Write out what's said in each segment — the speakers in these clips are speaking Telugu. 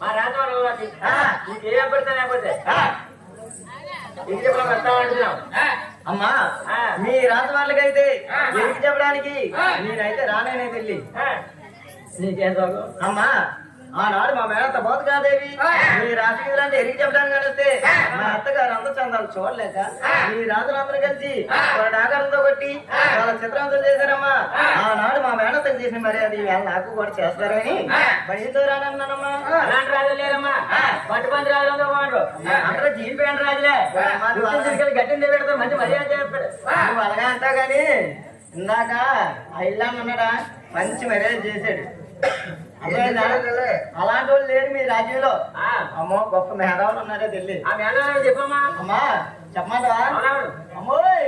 మా ఆ. నీకు ఏ అభ్యర్థన లేకపోతే? ఆ, ఇంటికి మనం వస్తామంటున్నాం అమ్మా. మీ చెప్పడానికి. నేనైతే రానేనే తెల్లి నీకేం అమ్మా ఆనాడు మా మేడంత బోధకాదేవి ఆ. మీ రాజకీయాలు అంటే ఎరికి చెప్పడానికి కలిస్తే. మా అత్తగారు అందరూ చందాలు చూడలేక. మీ రాజులందరూ కలిసి. వాళ్ళ డాకారంతో కొట్టి. వాళ్ళ చిత్రాంతం చేశారమ్మా. ఆనాడు మా మేడంతో చేసిన మరి అది నాకు కూడా చేస్తారని ఆ. బయలుతో రానన్నానమ్మా అలాంటి రాజులు లేరమ్మా ఆ. పట్టుబంది రాజులు అందరూ జీన్ ప్యాంట్ రాజులే గట్టింది పెడతాం మంచి మర్యాద చేస్తాడు నువ్వు అలాగా అంటావు కానీ ఇందాక ఆ ఇల్లాన్ని ఉన్నాడా మంచి మర్యాద చేశాడు? అలాంటి వాళ్ళు లేరు మీ రాజ్యంలో. అమ్మో గొప్ప మేధావులు ఉన్నారే మేడం చెప్పమ్మా? అమ్మా చెప్పమంటావా? అవునవును. అమ్మోయ్!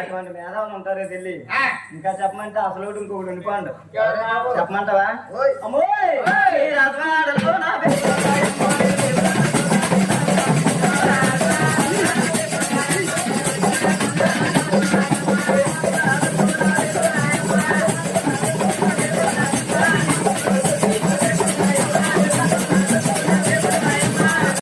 అటువంటి మేధావులు ఉంటారే తెల్లి. ఇంకా చెప్పమంటే అసలు ఇంకొకటి ఉండిపోండు. చెప్పమంటావా? అమ్మోయ్.